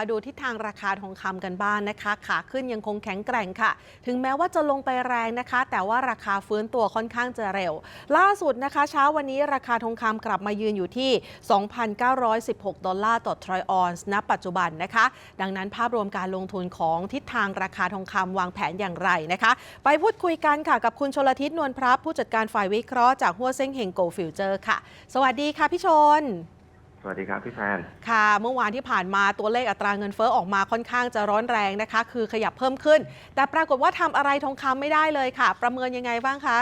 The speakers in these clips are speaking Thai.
มาดูทิศทางราคาทองคำกันบ้างนะคะ ขาขึ้นยังคงแข็งแกร่งค่ะ ถึงแม้ว่าจะลงไปแรงนะคะ แต่ว่าราคาฟื้นตัวค่อนข้างจะเร็ว ล่าสุดนะคะ เช้าวันนี้ราคาทองคำกลับมายืนอยู่ที่ 2,916 ดอลลาร์ต่อทรอยออนซ์ณปัจจุบันนะคะ ดังนั้นภาพรวมการลงทุนของทิศทางราคาทองคำวางแผนอย่างไรนะคะ ไปพูดคุยกันค่ะกับคุณชลทิศนวลพรับผู้จัดการฝ่ายวิเคราะห์จากหัวเซ้งเฮงโกลฟิวเจอร์ค่ะ สวัสดีค่ะพี่ชน สวัสดีครับพี่แพนค่ะเมื่อวานที่ผ่านมาตัวเลขอัตราเงินเฟ้อออกมาค่อนข้างจะร้อนแรงนะคะ คือขยับเพิ่มขึ้น แต่ปรากฏว่าทำอะไรทองคำไม่ได้เลยค่ะ ประเมินยังไงบ้างคะ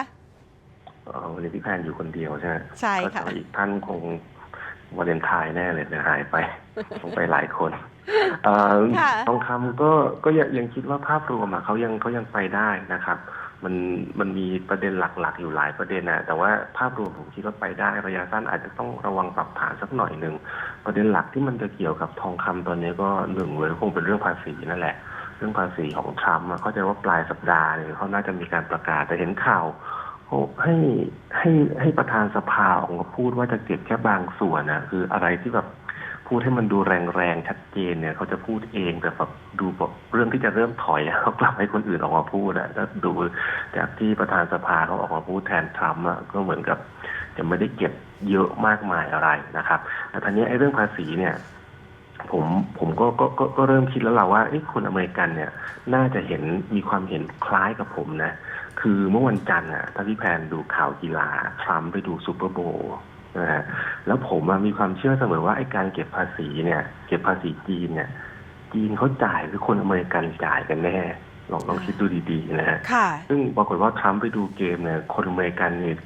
เอ่อวันนี้พี่แพนอยู่คนเดียวใช่ไหมใช่ค่ะก็อีกท่านคงวาเลนไทน์แน่เลยเนี่ยหายไปคงไปหลายคนเอ่อค่ะทองคำก็ก็ยังยังคิดว่าภาพรวมอะเขายังเขายังไปได้นะครับ มันมันมีประเด็นหลักๆ อยู่หลายประเด็นนะแต่ว่าภาพรวมผมคิดว่าไปได้ระยะสั้นอาจจะต้องระวังปรับฐานสักหน่อยหนึ่งประเด็นหลักที่มันจะเกี่ยวกับทองคำตอนนี้ก็หนึ่งเลยคงเป็นเรื่องภาษีนั่นแหละ เรื่องภาษีของทรัมป์เข้าใจว่าปลายสัปดาห์เนี่ยเขาน่าจะมีการประกาศแต่เห็นข่าวให้ให้ให้ประธานสภาออกมาพูดว่าจะเก็บแค่บางส่วนนะคืออะไรที่แบบ พูดให้มันดูแรงๆชัดเจนเนี่ย เขาจะพูดเองแต่แบบดูแบบเรื่องที่จะเริ่มถอยเขากลับให้คนอื่นออกมาพูดอะถ้าดูจากที่ประธานสภาเขาออกมาพูดแทนทรัมป์อะก็เหมือนกับจะไม่ได้เก็บเยอะมากมายอะไรนะครับแต่ทีนี้ไอ้เรื่องภาษีเนี่ย ผมผมก็ก็ก็ก็เริ่มคิดแล้วเราว่าเอ้คนอเมริกันเนี่ย น่าจะเห็นมีความเห็นคล้ายกับผมนะ คือเมื่อวันจันทร์อะถ้าพี่แพนดูข่าวกีฬาทรัมป์ไปดูซูเปอร์โบว์ แล้วผมอะมีความเชื่อเสมอว่าไอ้การเก็บภาษีเนี่ย เก็บภาษีจีนเนี่ย จีนเขาจ่ายหรือคนอเมริกันจ่ายกันแน่ลองลองคิดดูดีๆนะฮะค่ะซึ่งปรากฏว่าทรัมป์ไปดูเกมเนี่ย คนอเมริกันเนี่ย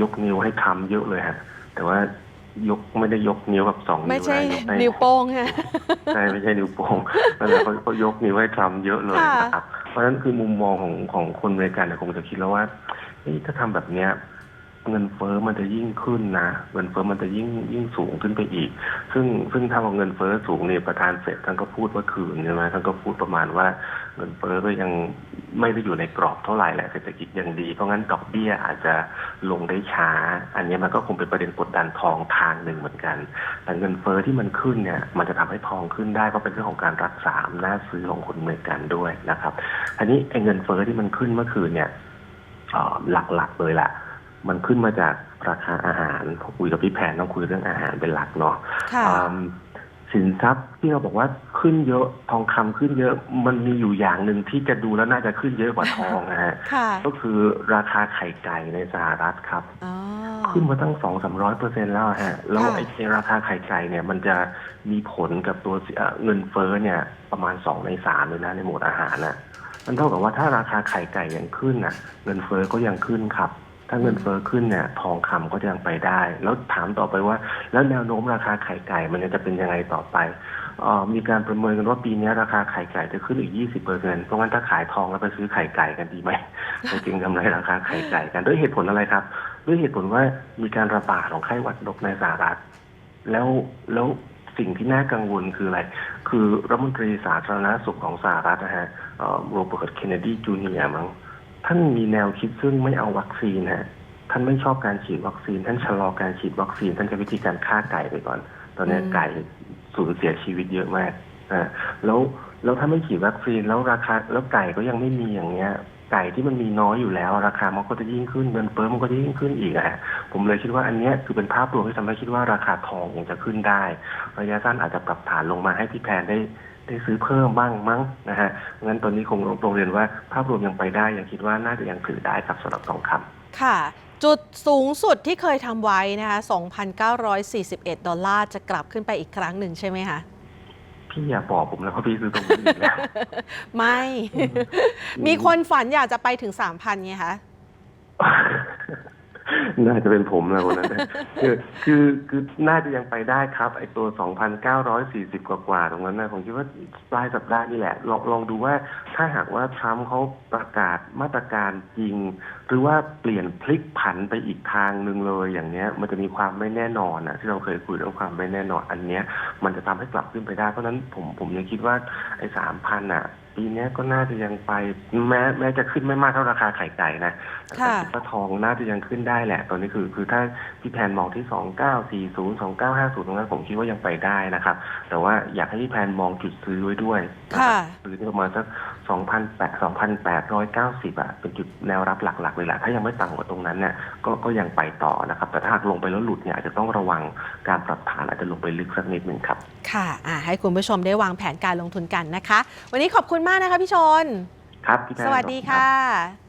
ยกนิ้วให้ทรัมป์เยอะเลยฮะ แต่ว่ายกไม่ได้ยกนิ้วแบบสองนิ้วไม่ใช่นะยกให้นิ้วโป้งค่ะใช่ไม่ใช่นิ้วโป้งนั่นแหละเขาเขายกนิ้วให้ทรัมป์เยอะเลยค่ะนะครับเพราะฉะนั้นคือมุมมองของของคนอเมริกันเนี่ยคงจะคิดแล้วว่าเฮ้ยถ้าทำแบบเนี้ย เงินเฟ้อมันจะยิ่งขึ้นนะ เงินเฟ้อมันจะยิ่งยิ่งสูงขึ้นไปอีก ซึ่งซึ่งถ้าเอาเงินเฟ้อสูงเนี่ยประธานเฟดท่านก็พูดว่าคืนใช่ไหมท่านก็พูดประมาณว่าเงินเฟ้อก็ยังไม่ได้อยู่ในกรอบเท่าไหร่แหละเศรษฐกิจยังดี เพราะงั้นดอกเบี้ยอาจจะลงได้ช้า อันนี้มันก็คงเป็นประเด็นกดดันทองทางหนึ่งเหมือนกัน แต่เงินเฟ้อที่มันขึ้นเนี่ยมันจะทำให้ทองขึ้นได้เพราะเป็นเรื่องของการรักษาอำนาจซื้อของคนเมริกันด้วยนะครับอันนี้ไอ้เงินเฟ้อที่มันขึ้นเมื่อคืนเนี่ยหลักๆเลยแหละ มันขึ้นมาจากราคาอาหารผมคุยกับพี่แพนต้องคุยเรื่องอาหารเป็นหลักเนาะค่ะอืมสินทรัพย์ที่เราบอกว่าขึ้นเยอะทองคำขึ้นเยอะ มันมีอยู่อย่างหนึ่งที่จะดูแล้วน่าจะขึ้นเยอะกว่าทองนะฮะค่ะก็คือราคาไข่ไก่ในสหรัฐครับ อ๋อ ขึ้นมาตั้งสองสามร้อยเปอร์เซ็นแล้วฮะ แล้วค่ะไอ้ไอ้ราคาไข่ไก่เนี่ย มันจะมีผลกับตัวเอ่อเงินเฟ้อเนี่ย ประมาณสองในสามเลยนะในหมวดอาหารน่ะ มันเท่ากับว่าถ้าราคาไข่ไก่ยังขึ้นน่ะ เงินเฟ้อก็ยังขึ้นครับ ถ้าเงินเฟ้อขึ้นเนี่ยทองคำก็ยังไปได้ แล้วถามต่อไปว่า แล้วแนวโน้มราคาไข่ไก่มันจะเป็นยังไงต่อไปออมีการประเมินกันว่าปีนี้ราคาไข่ไก่จะขึ้นอีก 20เปอร์เซ็นต์เพราะงั้นถ้าขายทองแล้วไปซื้อไข่ไก่กันดีไหมไปจึงทำไรราคาไข่ไก่กันด้วยเหตุผลอะไรครับ ด้วยเหตุผลว่ามีการระบาดของไข้หวัดนกในสหรัฐ แล้วแล้วสิ่งที่น่ากังวลคืออะไร คือรัฐมนตรีสาธารณสุขของสหรัฐนะฮะเอ่อโรเบิร์ตเคนเนดีจูเนียร์มั้ง ท่านมีแนวคิดซึ่งไม่เอาวัคซีนฮะท่านไม่ชอบการฉีดวัคซีน ท่านชะลอการฉีดวัคซีน ท่านใช้วิธีการฆ่าไก่ไปก่อน ตอนนี้อืมไก่สูญเสียชีวิตเยอะมากอ่าแล้วแล้วถ้าไม่ฉีดวัคซีนแล้วราคา แล้วไก่ก็ยังไม่มีอย่างเงี้ย ไก่ที่มันมีน้อยอยู่แล้ว ราคามันก็จะยิ่งขึ้นเงินเฟ้อมันก็จะยิ่งขึ้นอีกอะฮะผมเลยคิดว่าอันเนี้ยคือเป็นภาพรวมที่ทำให้คิดว่าราคาทองยังจะขึ้นได้ ระยะสั้นอาจจะปรับฐานลงมาให้พี่แพนได้ ได้ซื้อเพิ่มบ้างมั้งนะฮะงั้นตอนนี้คงโรงเรียนว่าภาพรวมยังไปได้ยังคิดว่าน่าจะยังถือได้ครับสำหรับทองคำค่ะ จุดสูงสุดที่เคยทำไว้นะคะ2,941 ดอลลาร์จะกลับขึ้นไปอีกครั้งหนึ่งใช่ไหมคะพี่อย่าบอกผมนะเพราะพี่ซื้อตรงนี้อีกแล้วไม่ มีคนฝันอยากจะไปถึง 3,000ไงคะ น่าจะเป็นผมนะคนนั้นนะคือคือคือน่าจะยังไปได้ครับไอตัว 2,940 กว่ากว่าๆตรงนั้นนะผมคิดว่าปลายสัปดาห์นี่แหละ ลองลองดูว่าถ้าหากว่าทรัมป์เขาประกาศมาตรการจริง หรือว่าเปลี่ยนพลิกผันไปอีกทางหนึ่งเลยอย่างเนี้ย มันจะมีความไม่แน่นอนนะที่เราเคยคุยเรื่องความไม่แน่นอนอันเนี้ย มันจะทำให้กลับขึ้นไปได้เพราะฉะนั้นผมผมยังคิดว่าไอ้สามพันอะ ปีปีเนี้ยก็น่าจะยังไปแม้แม้จะขึ้นไม่มากเท่าราคาไข่ไก่นะแต่ค่ะคิดว่าทองน่าจะยังขึ้นได้แหละ ตอนนี้คือ คือถ้าพี่แพนมองที่สองเก้าสี่ศูนย์สองเก้าห้าศูนย์ตรงนั้นผมคิดว่ายังไปได้นะครับ แต่ว่าอยากให้พี่แพนมองจุดซื้อไว้ด้วยนรับค่ะซื้อที่ประมาณสักสองพันแปดสองพันแปดร้อยเก้าสิบอะเป็นจุดแนวรับหลักๆเลยแหละถ้ายังไม่ต่ำกว่าตรงนั้นเนี่ยก็ก็ยังไปต่อนะครับ แต่ถ้าหากลงไปแล้วหลุดเนี่ยอาจจะต้องระวังการปรับฐานอาจจะลงไปลึกสักนิดหนึ่งครับ ค่ะอ่าให้คุณผู้ชมได้วางแผนการลงทุนกันนะคะ วันนี้ขอบคุณมากนะคะพี่ชน ครับพี่แพนสวัสดีขอบณรับค่ะ